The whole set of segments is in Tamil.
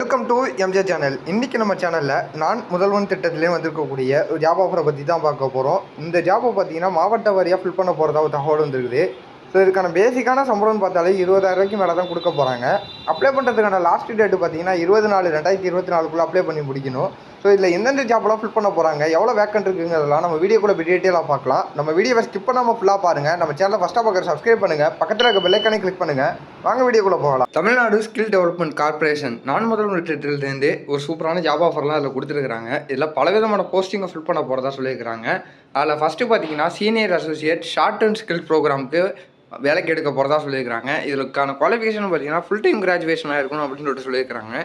வெல்கம் டு எம்ஜே சேனல் இன்றைக்கி நம்ம சேனலில் நான் முதல்வன் திட்டத்திலே வந்திருக்கக்கூடிய ஒரு ஜாப் ஆஃபரை பற்றி தான் பார்க்க போகிறோம் இந்த ஜாப்பை பார்த்தீங்கன்னா மாவட்ட வாரியாக ஃபில் பண்ண போகிறதா ஒரு தகவல் வந்துருக்குது. ஸோ இதுக்கான பேசிக்கான சம்பளம்னு பார்த்தாலே இருபதாயிரரூவாய்க்கு மேலே தான் கொடுக்க போகிறாங்க அப்ளை பண்ணுறதுக்கான லாஸ்ட் டேட்டு பார்த்தீங்கன்னா இருபது நாலு ரெண்டாயிரத்தி இருபத்தி நாலுக்குள்ளே அப்ளை பண்ணி முடிக்கணும். ஸோ இதில் எந்தெந்த ஜாப்லாம் ஃபில் பண்ண போகிறாங்க எவ்வளோ வேக்கன்ட் இருக்குங்கிறதெல்லாம் நம்ம வீடியோ கூட டீட்டெயிலாக பார்க்கலாம். நம்ம வீடியோவை ஸ்கிப் பண்ணாமல் ஃபுல்லாக பாருங்கள் நம்ம சேனலை ஃபஸ்ட்டாக பார்க்குற சப்ஸ்கிரைப் பண்ணுங்கள் பக்கத்தில் இருக்க பெல்லைக்கானே கிளிக் பண்ணுங்கள் வாங்க வீடியோக்குள்ளே போகலாம். தமிழ்நாடு ஸ்கில் டெவலப்மெண்ட் கார்ப்பரேஷன் நான் முதல் திட்டத்திலேருந்து ஒரு சூப்பரான ஜாப் ஆஃபர்லாம் அதில் கொடுத்துருக்காங்க இதில் பலவிதமான போஸ்டிங்கை ஃபில் பண்ண போகிறதா சொல்லியிருக்கிறாங்க. அதில் ஃபஸ்ட்டு பார்த்தீங்கன்னா senior associate short and skill ப்ரோக்ராமுக்கு வேலைக்கு எடுக்க போகிறதா சொல்லியிருக்கிறாங்க. இதுக்கான குவாலிஃபிகேஷன் பார்த்தீங்கன்னா ஃபுல் டைம் கிராஜுவேஷனாக இருக்கணும் அப்படின்னு சொல்லிட்டு சொல்லியிருக்கிறாங்க.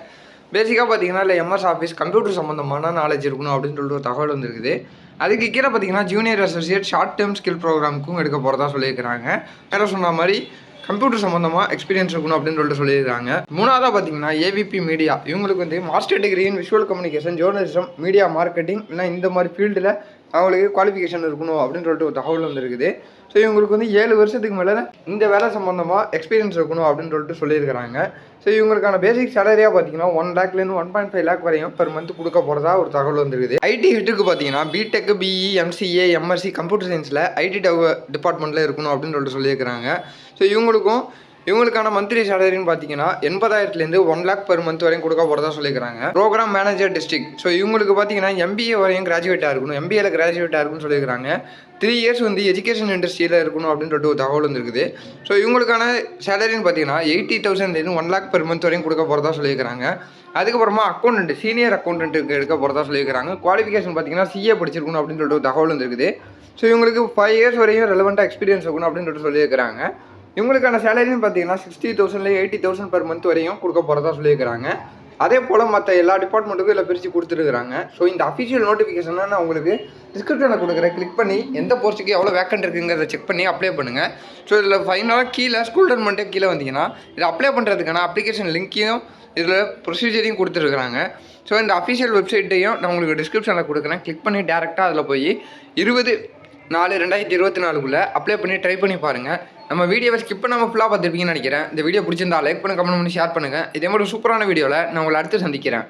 பேசிக்காக பார்த்தீங்கன்னா இல்லை எம்எஸ் ஆஃபீஸ் கம்ப்யூட்டர் சம்மந்தமான நாலேஜ் இருக்கணும் அப்படின்னு சொல்லிட்டு ஒரு தகவல் வந்திருக்குது. அதுக்கு கீழே பார்த்தீங்கன்னா junior associate short term skill ப்ரோக்ராமுக்கும் எடுக்க போகிறதா சொல்லியிருக்கிறாங்க. வேறு சொன்ன மாதிரி கம்ப்யூட்டர் சம்மந்தமாக எக்ஸ்பீரியன்ஸ் இருக்கணும் அப்படின்னு சொல்லிட்டு சொல்லியிருக்காங்க மூணாவதாக பார்த்தீங்கன்னா ஏவிபி மீடியா இவங்களுக்கு வந்து master degree in visual communication journalism media marketing இல்லை இந்த மாதிரி ஃபீல்டில் அவங்களுக்கு குவாலிஃபிகேஷன் இருக்கணும் அப்படின்னு சொல்லிட்டு ஒரு தகவல் வந்திருக்குது. ஸோ இவங்களுக்கு வந்து ஏழு வருஷத்துக்கு மேலே இந்த வேலை சம்மந்தமாக எக்ஸ்பீரியன்ஸ் இருக்கணும் அப்படின்னு சொல்லிட்டு சொல்லியிருக்கிறாங்க. ஸோ இவங்களுக்கான பேசிக் சேலரியாக பார்த்தீங்கன்னா ஒன் லேக்லேருந்து ஒன் பாயிண்ட் ஃபைவ் லேக் வரையும் பெர் மந்த் கொடுக்க போகிறதா ஒரு தகவல் வந்திருக்குது. ஐடி ஹிட்டுக்கு பார்த்தீங்கன்னா BTech BE MCA MSc computer சயின்ஸில் ஐடி டிபார்ட்மெண்ட்டில் இருக்கணும் அப்படின்னு சொல்லிட்டு சொல்லியிருக்கிறாங்க. ஸோ இவங்களுக்கும் இவங்களுக்கான மந்த்லி சேலரின்னு பார்த்தீங்கன்னா எண்பதாயிரத்துலேருந்து ஒன் லேக் பெர் மந்த் வரையும் கொடுக்க போகிறதா சொல்லியிருக்காங்க ப்ரோக்ராம் மேனேஜர் டிஸ்ட்ரிக்ட் ஸோ இவங்களுக்கு பார்த்தீங்கன்னா எம்பிஏ வரையும் கிராஜுவேட்டாக இருக்கணும். எம்பிஏல கிராஜுவேட்டாக இருக்குன்னு சொல்லியிருக்காங்க த்ரீ இயர்ஸ் வந்து எஜுகேஷன் இண்டஸ்ட்ரியில் இருக்கணும் அப்படின்னு சொல்லிட்டு ஒரு தகவல் வந்துருக்குது. ஸோ இவங்களுக்கான சேலரின்னு பார்த்தீங்கன்னா எயிட்டி தௌசண்ட்லேருந்து ஒன் லேக் பெர் மந்த் வரையும் கொடுக்க போகிறதா சொல்லியிருக்காங்க அதுக்கப்புறமா அக்கௌண்டன்ட் சீனியர் அக்கௌண்டன்ட்டுக்கு எடுக்க போகிறதா சொல்லியிருக்காங்க குவாலிஃபிகேஷன் பார்த்தீங்கன்னா சிஏ படிச்சிருக்கணும் அப்படின்னு சொல்லிட்டு ஒரு தகவல் வந்துருக்குது. ஸோ இவங்களுக்கு ஃபைவ் இயர்ஸ் வரையும் ரெலவெண்ட்டாக எக்ஸ்பீரியன்ஸ் இருக்கணும் அப்படின்னு சொல்லிட்டு சொல்லியிருக்கிறாங்க. இவங்களுக்கான சேலரின்னு பார்த்தீங்கன்னா சிக்ஸ்டி தௌசண்ட்ல எயிட்டி தௌசண்ட் பர் மந்த் வரையும் கொடுக்க போகிறதா சொல்லியிருக்கிறாங்க. அதே போல் மற்ற எல்லா டிபார்ட்மெண்ட்டுக்கும் இதில் பிரித்து கொடுத்துருக்குறாங்க. ஸோ இந்த அஃபிஷியல் நோட்டிஃபிகேஷனை நான் உங்களுக்கு டிஸ்கிரிப்ஷனில் கொடுக்குறேன். கிளிக் பண்ணி எந்த போஸ்ட்டுக்கு எவ்வளோ வேக்கண்ட் இருக்குங்கிறத செக் பண்ணி அப்ளை பண்ணுங்கள் ஸோ இதில் ஃபைனலாக கீழே ஸ்கூல் டெவலப்மெண்ட்டே கீழே வந்தீங்கன்னா இதை அப்ளை பண்ணுறதுக்கான அப்ளிகேஷன் லிங்க்கையும் இதில் ப்ரொசீஜரையும் கொடுத்துருக்குறாங்க. ஸோ இந்த அஃபிஷியல் வெப்சைட்டையும் நான் உங்களுக்கு டிஸ்கிரிப்ஷனில் கொடுக்குறேன். கிளிக் பண்ணி டேரெக்டாக அதில் போய் இருபது நாலு ரெண்டாயிரத்தி இருபத்தி நாலுக்குள்ளே அப்ளை பண்ணி ட்ரை பண்ணி பாருங்கள் நம்ம வீடியோவை ஸ்கிப் பண்ணாமல் ஃபுல்லாக பார்த்துருப்பீங்கன்னு நினைக்கிறேன். இந்த வீடியோ பிடிச்சிருந்தா லைக் பண்ணி கமெண்ட் பண்ணி ஷேர் பண்ணுங்கள் இதே மாதிரி சூப்பரான வீடியோவில் நான் உங்களை அடுத்து சந்திக்கிறேன்.